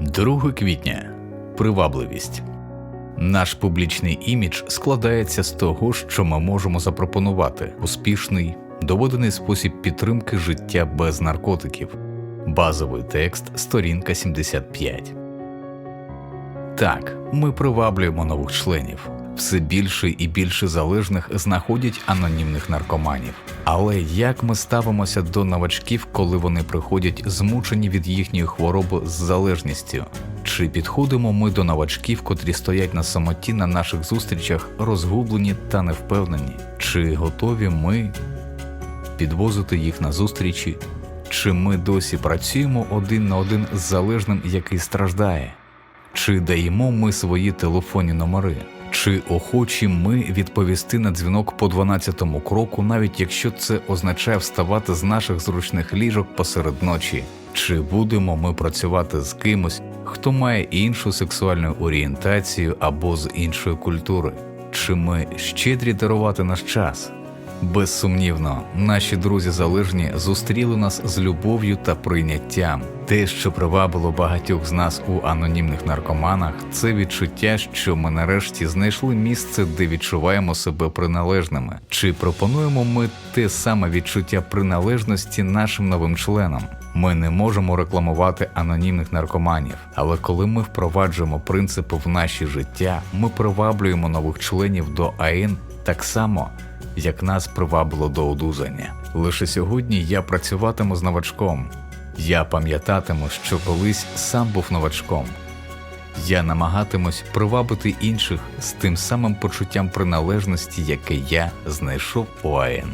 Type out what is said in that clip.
2 квітня привабливість. Наш публічний імідж складається з того, що ми можемо запропонувати успішний, доведений спосіб підтримки життя без наркотиків. Базовий текст, сторінка 75. Так, ми приваблюємо нових членів. Все більше і більше залежних знаходять анонімних наркоманів. Але як ми ставимося до новачків, коли вони приходять змучені від їхньої хвороби з залежністю? Чи підходимо ми до новачків, котрі стоять на самоті на наших зустрічах, розгублені та невпевнені? Чи готові ми підвозити їх на зустрічі? Чи ми досі працюємо один на один з залежним, який страждає? Чи даємо ми свої телефонні номери? Чи охочі ми відповісти на дзвінок по 12-му кроку, навіть якщо це означає вставати з наших зручних ліжок посеред ночі? Чи будемо ми працювати з кимось, хто має іншу сексуальну орієнтацію або з іншої культури? Чи ми щедрі дарувати наш час? Безсумнівно, наші друзі залежні зустріли нас з любов'ю та прийняттям. Те, що привабило багатьох з нас у анонімних наркоманах, це відчуття, що ми нарешті знайшли місце, де відчуваємо себе приналежними. Чи пропонуємо ми те саме відчуття приналежності нашим новим членам? Ми не можемо рекламувати анонімних наркоманів, але коли ми впроваджуємо принципи в наші життя, ми приваблюємо нових членів до АІН так само як нас привабило до одужання. Лише сьогодні я працюватиму з новачком. Я пам'ятатиму, що колись сам був новачком. Я намагатимусь привабити інших з тим самим почуттям приналежності, яке я знайшов у АН.